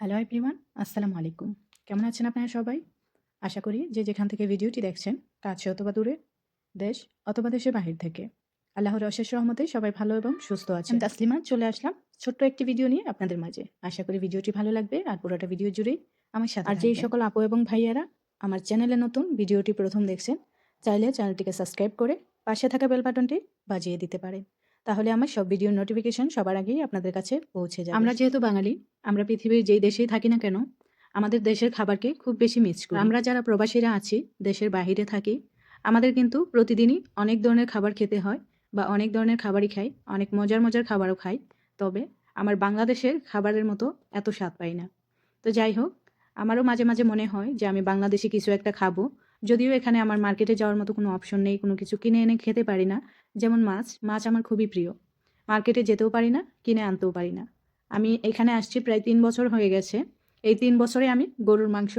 Hello everyone আসসালামু আলাইকুম কেমন আছেন আপনারা সবাই? আশা করি যে যেখান থেকে ভিডিওটি দেখছেন কাছে অথবা দূরে দেশ অথবা দেশের বাহির থেকে। আল্লাহর অশেষ রহমতে সবাই ভালো এবং সুস্থ আছেন। তাসলিমা চলে আসলাম ছোট্ট একটি ভিডিও নিয়ে আপনাদের মাঝে। আশা করি ভিডিওটি ভালো লাগবে আর পুরোটা ভিডিও জুড়েই আমার সাথে আর যেই সকল আপু এবং ভাইয়ারা আমার চ্যানেলে নতুন ভিডিওটি প্রথম দেখছেন চাইলে চ্যানেলটিকে সাবস্ক্রাইব করে পাশে থাকা বেল বাটনটি বাজিয়ে দিতে পারেন। তাহলে আমার সব ভিডিওর নোটিফিকেশন সবার আগেই আপনাদের কাছে পৌঁছে যায় আমরা যেহেতু বাঙালি আমরা পৃথিবীর যেই দেশেই থাকি না কেন আমাদের দেশের খাবারকে খুব বেশি মিস করি। আমরা যারা প্রবাসীরা আছি দেশের বাইরে থাকি আমাদের কিন্তু প্রতিদিনই অনেক ধরনের খাবার খেতে হয় বা অনেক ধরনের খাবারই খাই অনেক মজার মজার খাবারও খাই তবে আমার বাংলাদেশের খাবারের মতো এত স্বাদ পাই না। তো যাই হোক আমারও মাঝে মাঝে মনে হয় যে আমি বাংলাদেশি কিছু একটা খাব যদিও এখানে আমার মার্কেটে যাওয়ার মতো কোনো অপশন নেই, কোনো কিছু কিনে এনে খেতে পারি না। যেমন মাছ মাছ আমার খুবই প্রিয়। মার্কেটে যেতেও পারি না, কিনে আনতেও পারি না। আমি এখানে আসছি প্রায় তিন বছর হয়ে গেছে। এই তিন বছরে আমি গরুর মাংস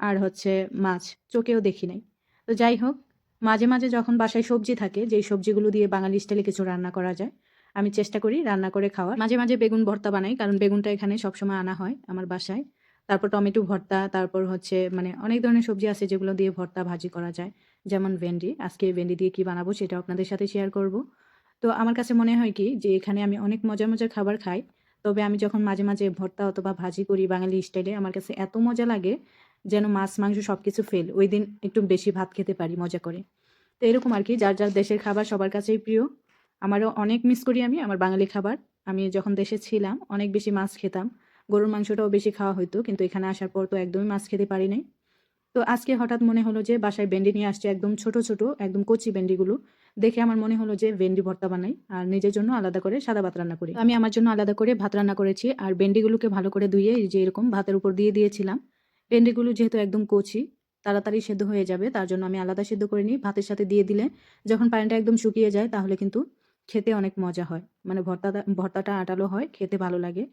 আর হচ্ছে মাছ চোখেও দেখি নাই। তো যাই হোক, মাঝে মাঝে যখন বাসায় সবজি থাকে, যেই সবজিগুলো দিয়ে বাঙালি স্টাইলে কিছু রান্না করা যায়, আমি চেষ্টা করি রান্না করে খাওয়ার। মাঝে মাঝে বেগুন ভর্তা বানাই, কারণ বেগুনটা এখানে সবসময় আনা হয় আমার বাসায়। তারপর টমেটো ভর্তা, তারপর হচ্ছে মানে অনেক ধরনের সবজি আছে যেগুলো দিয়ে ভর্তা ভাজি করা যায়। যেমন ভেন্ডি, আজকে ভেন্ডি দিয়ে কি বানাবো সেটা আপনাদের সাথে শেয়ার করব। তো আমার কাছে মনে হয় কি যে এখানে আমি অনেক মজার মজার খাবার খাই, তবে আমি যখন মাঝে মাঝে ভর্তা অথবা ভাজি করি বাঙালি স্টাইলে আমার কাছে এত মজা লাগে যেন মাছ, মাংস সব কিছু ফেল ওই দিন একটু বেশি ভাত খেতে পারি মজা করে। তো এরকম আর কি, যার যার দেশের খাবার সবার কাছেই প্রিয়, আমারও অনেক মিস করি আমি আমার বাঙালি খাবার। আমি যখন দেশে ছিলাম, অনেক বেশি মাছ খেতাম। গরুর মাংসটাও বেশি খাওয়া হতো কিন্তু এখানে আসার পর তো একদমই মাছ খেতে পারি নাই। তো আজকে হঠাৎ মনে হলো যে বাসায় ভেন্ডি নিয়ে আসছে একদম ছোট ছোট, একদম কচি ভেন্ডিগুলো। দেখে আমার মনে হলো যে ভেন্ডি ভর্তা বানাই আর নিজের জন্য আলাদা করে সাদা ভাত রান্না করি। আমি আমার জন্য আলাদা করে ভাত রান্না করেছি আর ভেন্ডিগুলোকে ভালো করে ধুয়ে যে এরকম ভাতের উপর দিয়ে দিয়েছিলাম। ভেন্ডিগুলো যেহেতু একদম কচি, তাড়াতাড়ি সেদ্ধ হয়ে যাবে, তার জন্য আমি আলাদা সেদ্ধ করে নিই। ভাতের সাথে দিয়ে দিলে যখন পানিটা একদম শুকিয়ে যায় তাহলে কিন্তু খেতে অনেক মজা হয়। মানে ভর্তাটা ভর্তাটা আটালো হয়, খেতে ভালো লাগে।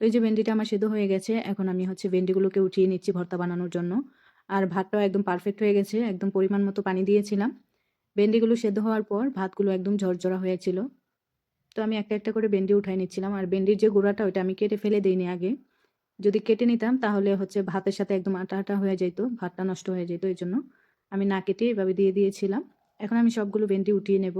তো এই যে ভেন্ডিটা আমার সেদ্ধ হয়ে গেছে, এখন আমি হচ্ছে ভেন্ডিগুলোকে উঠিয়ে নিচ্ছি ভর্তা বানানোর জন্য। আর ভাতটাও একদম পারফেক্ট হয়ে গেছে, একদম পরিমাণ মতো পানি দিয়েছিলাম। ভেন্ডিগুলো সেদ্ধ হওয়ার পর ভাতগুলো একদম ঝরঝরা হয়েছিল। তো আমি একটা একটা করে ভেন্ডি উঠাই নিচ্ছিলাম, আর ভেন্ডির যে গুঁড়াটা ওইটা আমি কেটে ফেলে দিইনি আগে। যদি কেটে নিতাম তাহলে হচ্ছে ভাতের সাথে একদম আটা আটা হয়ে যেত ভাতটা নষ্ট হয়ে যেত এই জন্য আমি না কেটে এভাবে দিয়ে দিয়েছিলাম। এখন আমি সবগুলো ভেন্ডি উঠিয়ে নেব।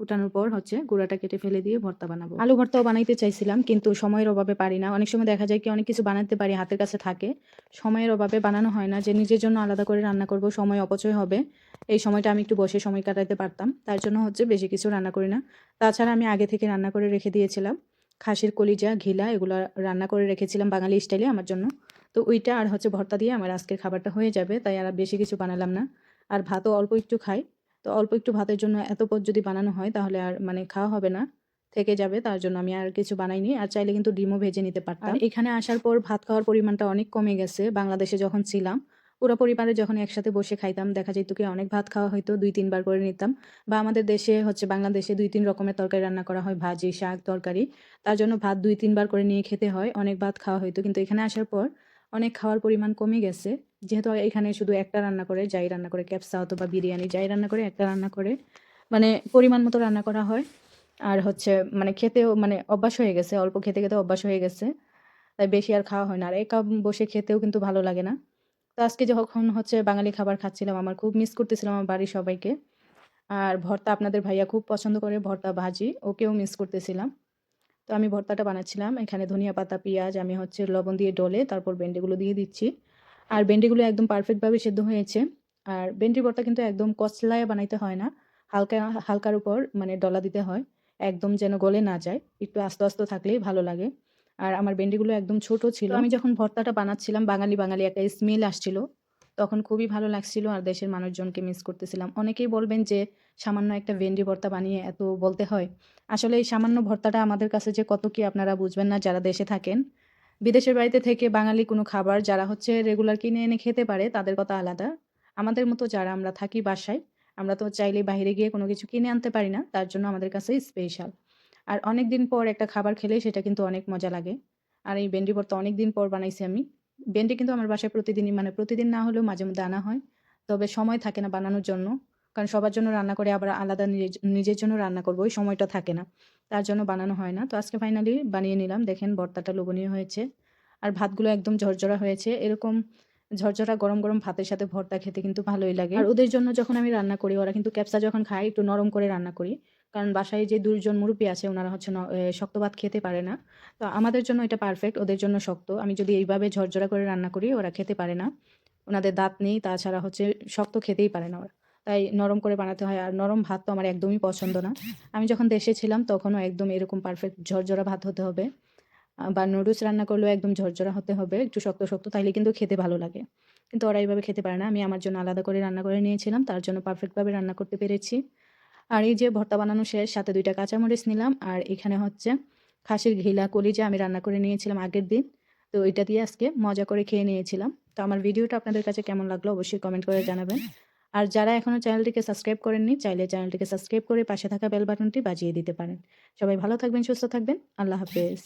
উঠানোর পর হচ্ছে গুঁড়াটা কেটে ফেলে দিয়ে ভর্তা বানাবো। আলু ভর্তাও বানাইতে চাইছিলাম, কিন্তু সময়ের অভাবে পারি না। অনেক সময় দেখা যায় কি অনেক কিছু বানাতে পারি, হাতের কাছে থাকে। সময়ের অভাবে বানানো হয় না, যে নিজের জন্য আলাদা করে রান্না করব, সময় অপচয় হবে। এই সময়টা আমি একটু বসে সময় কাটাতে পারতাম, তার জন্য হচ্ছে বেশি কিছু রান্না করি না। তাছাড়া আমি আগে থেকে রান্না করে রেখে দিয়েছিলাম। খাসির কলিজা, ঘিলা, এগুলো রান্না করে রেখেছিলাম বাঙালি স্টাইলে আমার জন্য। তো ওইটা আর হচ্ছে ভর্তা দিয়ে আমার আজকের খাবারটা হয়ে যাবে, তাই আর বেশি কিছু বানালাম না। আর ভাতও অল্প একটু খাই। তো অল্প একটু ভাতের জন্য এত পদ যদি বানানো হয় তাহলে আর মানে খাওয়া হবে না। থেকে যাবে তার জন্য আমি আর কিছু বানাইনি। আর চাইলে কিন্তু ডিমও ভেজে নিতে পারতাম। এখানে আসার পর ভাত খাওয়ার পরিমাণটা অনেক কমে গেছে। বাংলাদেশে যখন ছিলাম পুরো পরিবারে যখন একসাথে বসে খাইতাম দেখা যেত কি অনেক ভাত খাওয়া হয়তো দুই তিনবার করে নিতাম। বা আমাদের দেশে হচ্ছে বাংলাদেশে দুই তিন রকমের তরকারি রান্না করা হয় ভাজি শাক তরকারি। তার জন্য ভাত দুই তিনবার করে নিয়ে খেতে হয় অনেক ভাত খাওয়া হয়তো। কিন্তু এখানে আসার পর অনেক খাওয়ার পরিমাণ কমে গেছে। যেহেতু এখানে শুধু একটা রান্না করে, যাই রান্না করে, ক্যাপসা অথবা বিরিয়ানি যাই রান্না করে, একটা রান্না করে মানে পরিমাণ মতো রান্না করা হয়। আর হচ্ছে মানে খেতেও মানে অভ্যাস হয়ে গেছে, অল্প খেতে খেতে অভ্যাস হয়ে গেছে, তাই বেশি আর খাওয়া হয় না। আর একা বসে খেতেও কিন্তু ভালো লাগে না। তো আজকে যখন হচ্ছে বাঙালি খাবার খাচ্ছিলাম, আমার খুব মিস করতেছিলাম আমার বাড়ির সবাইকে। আর ভর্তা আপনাদের ভাইয়া খুব পছন্দ করে, ভর্তা ভাজি, ওকেও মিস করতেছিলাম। তো আমি ভর্তাটা বানাচ্ছিলাম, এখানে ধনিয়া পাতা, পেঁয়াজ, আমি হচ্ছে লবণ দিয়ে ডলে, তারপর ভেন্ডিগুলো দিয়ে দিচ্ছি। আর ভেন্ডিগুলো একদম পারফেক্টভাবে সেদ্ধ হয়েছে। আর ভেন্ডির ভর্তা কিন্তু একদম কচলায় বানাইতে হয় না হালকা হালকার উপর মানে ডলা দিতে হয় একদম যেন গলে না যায় একটু আস্তে আস্তে থাকলেই ভালো লাগে। আর আমার ভেন্ডিগুলো একদম ছোট ছিল। আমি যখন ভর্তাটা বানাচ্ছিলাম বাঙালি বাঙালি একটা স্মেল আসছিল তখন খুবই ভালো লাগছিল আর দেশের মানুষজনকে মিস করতেছিলাম। অনেকেই বলবেন যে সামান্য একটা ভেন্ডি ভর্তা বানিয়ে এত বলতে হয়। আসলে এই সামান্য ভর্তাটা আমাদের কাছে যে কত কি আপনারা বুঝবেন না যারা দেশে থাকেন। বিদেশের বাড়িতে থেকে বাঙালি কোনো খাবার যারা হচ্ছে রেগুলার কিনে এনে খেতে পারে, তাদের কথা আলাদা। আমাদের মতো যারা আমরা থাকি বাসায়, আমরা তো চাইলে বাইরে গিয়ে কোনো কিছু কিনে আনতে পারি না, তার জন্য আমাদের কাছে স্পেশাল আর অনেক দিন পর একটা খাবার খেলে সেটা কিন্তু অনেক মজা লাগে। আর এই ভেন্ডি ভর্তা অনেক দিন পর বানাইছি আমি। ভেন্ডি কিন্তু আমার বাসায় প্রতিদিনই মানে প্রতিদিন না হলেও মাঝে মধ্যে আনা হয়। তবে সময় থাকে না বানানোর জন্য। কারণ সবার জন্য রান্না করে আবার আলাদা নিজের জন্য রান্না করব, ওই সময়টা থাকে না। তার জন্য বানানো হয় না। তো আজকে ফাইনালি বানিয়ে নিলাম। দেখেন ভর্তাটা লোভনীয় হয়েছে। আর ভাতগুলো একদম ঝরঝরা হয়েছে। এরকম ঝরঝরা, গরম গরম ভাতের সাথে ভর্তা খেতে কিন্তু ভালোই লাগে। আর ওদের জন্য যখন আমি রান্না করি, ওরা কিন্তু ক্যাপসা যখন খায়, একটু নরম করে রান্না করি। কারণ বাসায় যে দুজন মুরব্বী আছে, ওনারা হচ্ছে শক্ত ভাত খেতে পারে না। তো আমাদের জন্য এটা পারফেক্ট ওদের জন্য শক্ত। আমি যদি এইভাবে ঝরঝরা করে রান্না করি, ওরা খেতে পারে না। ওনাদের দাঁত নেই, তাছাড়া হচ্ছে শক্ত খেতেই পারে না ওরা। তাই নরম করে বানাতে হয় আর নরম ভাত তো আমার একদমই পছন্দ না। আমি যখন দেশে ছিলাম তখনও একদম এরকম পারফেক্ট ঝরঝরা ভাত হতে হবে। বা নুডলস রান্না করলেও একদম ঝরঝরা হতে হবে, একটু শক্ত শক্ত, তাইলে কিন্তু খেতে ভালো লাগে। কিন্তু ওরা এইভাবে খেতে পারে না, আমি আমার জন্য আলাদা করে রান্না করে নিয়েছিলাম, তার জন্য পারফেক্টভাবে রান্না করতে পেরেছি। আর এই যে ভর্তা বানানো শেষ, সাথে দুইটা কাঁচামরিচ নিলাম, আর এখানে হচ্ছে খাসির ঘিলা কলিজা আমি রান্না করে নিয়েছিলাম আগের দিন, তো এটা দিয়ে আজকে মজা করে খেয়ে নিয়েছিলাম। তো আমার ভিডিওটা আপনাদের কাছে কেমন লাগল অবশ্যই কমেন্ট করে জানাবেন। আর যারা এখনও চ্যানেলটিকে সাবস্ক্রাইব করেননি, চাইলে চ্যানেলটিকে সাবস্ক্রাইব করে পাশে থাকা বেল বাটনটি বাজিয়ে দিতে পারেন। সবাই ভালো থাকবেন, সুস্থ থাকবেন। আল্লাহ হাফেজ।